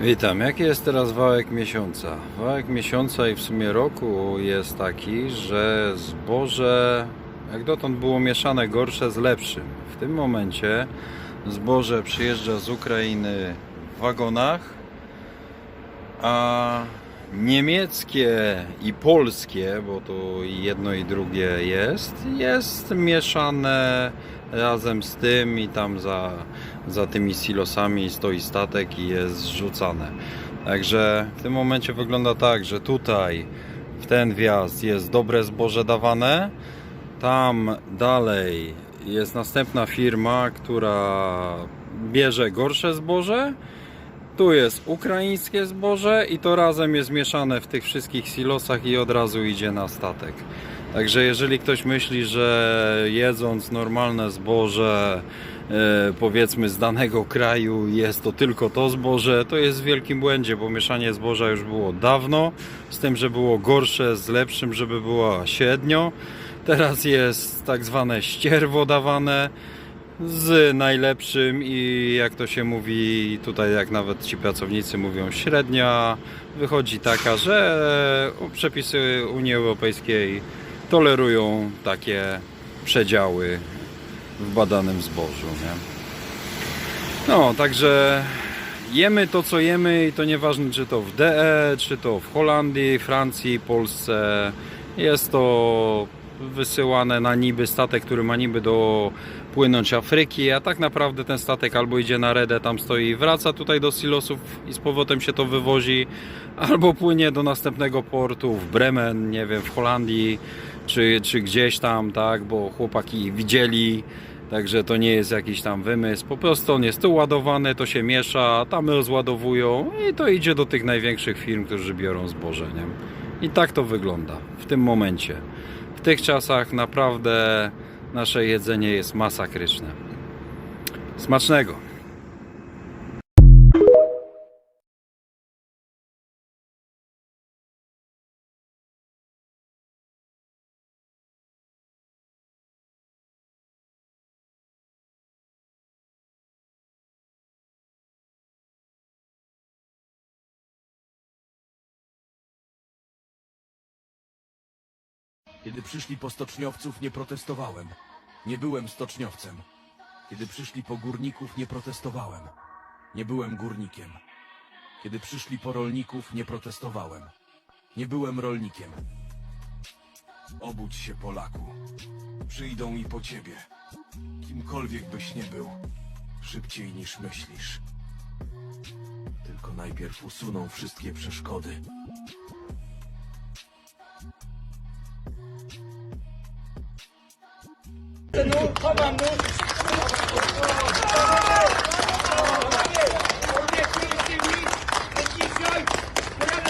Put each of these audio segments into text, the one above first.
Witam. Jaki jest teraz wałek miesiąca? Wałek miesiąca i w sumie roku jest taki, że zboże jak dotąd było mieszane gorsze z lepszym. W tym momencie zboże przyjeżdża z Ukrainy w wagonach, a niemieckie i polskie, bo to jedno i drugie jest, jest mieszane razem z tym i tam za, za tymi silosami stoi statek i jest zrzucane. Także w tym momencie wygląda tak, że tutaj w ten wjazd jest dobre zboże dawane, tam dalej jest następna firma, która bierze gorsze zboże. Tu jest ukraińskie zboże i to razem jest mieszane w tych wszystkich silosach i od razu idzie na statek. Także jeżeli ktoś myśli, że jedząc normalne zboże, e, powiedzmy z danego kraju, jest to tylko to zboże, to jest w wielkim błędzie, bo mieszanie zboża już było dawno, z tym, że było gorsze z lepszym, żeby było średnio. Teraz jest tak zwane ścierwo dawane z najlepszym i jak to się mówi tutaj, jak nawet ci pracownicy mówią, średnia wychodzi taka, że przepisy Unii Europejskiej tolerują takie przedziały w badanym zbożu. Nie? No, także jemy to, co jemy i to nieważne, czy to w DE, czy to w Holandii, Francji, Polsce. Jest to wysyłane na niby statek, który ma niby do płynąć Afryki, a tak naprawdę ten statek albo idzie na Redę, tam stoi i wraca tutaj do silosów i z powrotem się to wywozi, albo płynie do następnego portu w Bremen, nie wiem, w Holandii, czy, czy gdzieś tam, tak, bo chłopaki widzieli, Także to nie jest jakiś tam wymysł. Po prostu on jest tu ładowany, to się miesza, tam rozładowują i to idzie do tych największych firm, którzy biorą zboże. Nie? I tak to wygląda w tym momencie. W tych czasach naprawdę nasze jedzenie jest masakryczne. Smacznego! Kiedy przyszli po stoczniowców, nie protestowałem. Nie byłem stoczniowcem. Kiedy przyszli po górników, nie protestowałem. Nie byłem górnikiem. Kiedy przyszli po rolników, nie protestowałem. Nie byłem rolnikiem. Obudź się, Polaku. Przyjdą i po ciebie. Kimkolwiek byś nie był. Szybciej niż myślisz. Tylko najpierw usuną wszystkie przeszkody. Pojadę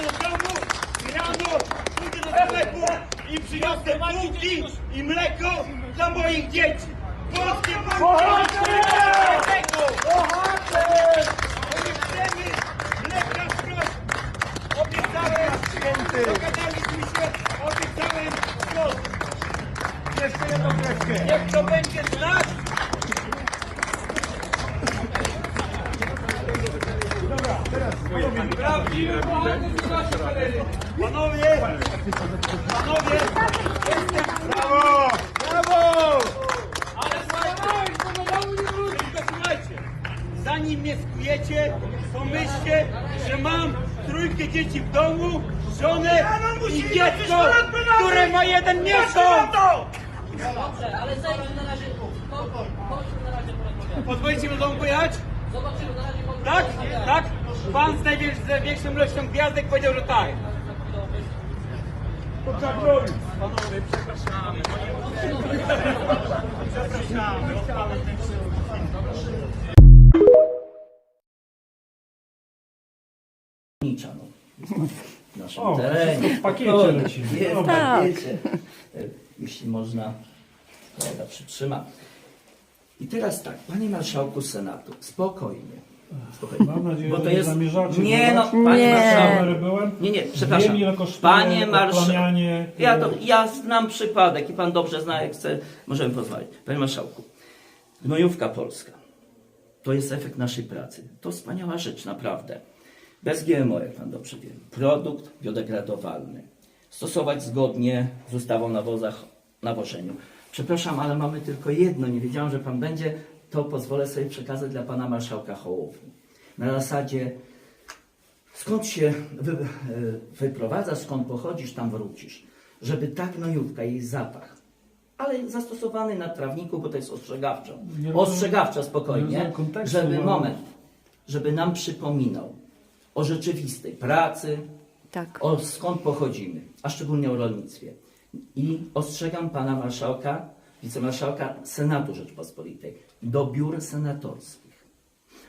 do domu i przyniosę bułki i mleko dla moich dzieci. Polskie bułki! Nie Prawdziwy bohater z naszej tereny. Panowie! Panowie! Jestem... Brawo! Brawo! Ale słuchajcie, tylko słuchajcie, zanim mnie skujecie, to myślcie, że mam trójkę dzieci w domu, żonę i dziecko, które ma jeden miesiąc! Dobrze, ale zejdźmy na razie tu. Mi do domu pojechać? Zobaczymy na razie po Tak? Tak? Pan z największą ilością gwiazdek powiedział, że tak. Panowie, przepraszamy. Przepraszamy. No. W naszym terenie. w pakiecie leci. Jest w pakiecie. Jeśli można, kolega przytrzyma. I teraz tak, panie marszałku Senatu, spokojnie. spokojnie. Mam nadzieję, Bo to że nie jest- zamierzacie Nie no, panie Ja marszałku. byłem. Nie, nie, przepraszam. Wiem, ile kosztuje Panie marszałku. Ja, e, to, ja znam przypadek i pan dobrze zna, jak chce, możemy pozwolić. Panie marszałku, gnojówka polska to jest efekt naszej pracy. To wspaniała rzecz, naprawdę. Bez GMO, jak Pan dobrze wie. Produkt biodegradowalny. Stosować zgodnie z ustawą o nawozach, nawożeniu. Przepraszam, ale mamy tylko jedno. Nie wiedziałem, że Pan będzie. To pozwolę sobie przekazać dla Pana Marszałka Hołowni. Na zasadzie skąd się wy, e, wyprowadzasz, skąd pochodzisz, tam wrócisz. Żeby ta gnojówka, jej zapach, ale zastosowany na trawniku, bo to jest Ostrzegawczo, nie spokojnie, żeby moment, żeby nam przypominał o rzeczywistej pracy, Tak. o skąd pochodzimy, a szczególnie o rolnictwie. I ostrzegam pana marszałka, wicemarszałka Senatu Rzeczpospolitej, do biur senatorskich,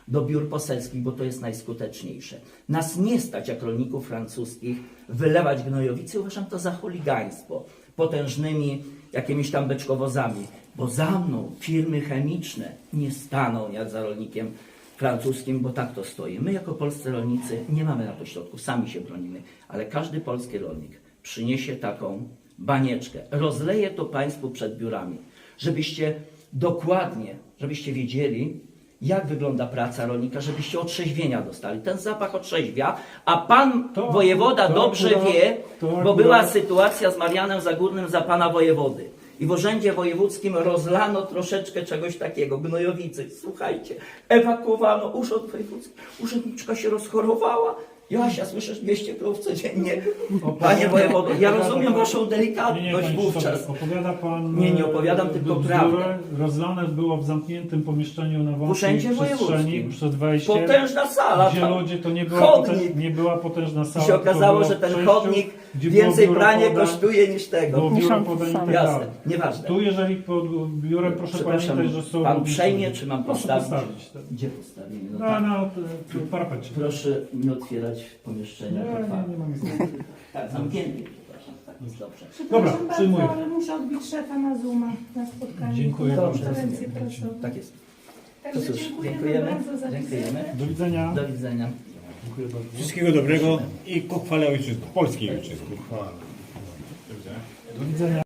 do biur poselskich, bo to jest najskuteczniejsze. Nas nie stać, jak rolników francuskich, wylewać gnojowicy. Uważam to za chuligaństwo potężnymi jakimiś tam beczkowozami, bo za mną firmy chemiczne nie staną jak za rolnikiem francuskim, bo tak to stoi. My jako polscy rolnicy nie mamy na to środków, sami się bronimy, ale każdy polski rolnik przyniesie taką banieczkę, rozleje to Państwu przed biurami, żebyście dokładnie, żebyście wiedzieli, jak wygląda praca rolnika, żebyście otrzeźwienia dostali. Ten zapach otrzeźwia, a pan To- wojewoda to dobrze wie, to bo była sytuacja z Marianem Zagórnym za pana wojewody. I w urzędzie wojewódzkim rozlano troszeczkę czegoś takiego, gnojowicy. Słuchajcie, ewakuowano urząd wojewódzki. Urzędniczka się rozchorowała. Joasia, słyszysz 200 krów codziennie. Panie wojewodo, ja rozumiem waszą Nie, nie, delikatność panie wówczas. Opowiada pan... Nie, nie e, opowiadam, tylko bzdurę. prawdę. Rozlane było w zamkniętym pomieszczeniu na wąskiej urzędzie przestrzeni wojewódzkim. przed wejściem. Potężna sala. Gdzie tam. ludzie, to nie była, Chodnik. nie była potężna I sala. się tylko okazało, było że ten przejściu, chodnik gdzie było więcej biuro pranie podań, kosztuje niż tego. Było biuro Miesiąc podań i tak. Jasne, dalej. nieważne. Tu jeżeli pod biurem, proszę Przepraszam, pamiętać, że są... pan przejmie, czy mam Proszę postawić? postawić. tak. Gdzie postawimy? No No, tak. to parapecie. Proszę nie otwierać Nie, pomieszczenia. nie, otwarte. nie mam nic. Tak, zamknięty, przepraszam. Tak, jest dobrze. Dobra, Przepraszam przyjmuję. bardzo, ale muszę odbić szefa na Zooma na spotkaniu. Dziękuję na Dobrze, konferencję rozumiem. prasową. Tak jest. To Także cóż, dziękujemy, dziękujemy. bardzo za Dziękujemy. wizytę. Do widzenia. Do widzenia. Dziękuję bardzo. Wszystkiego dobrego i ku chwale ojczyzny, polskiej ojczyzny. Do widzenia.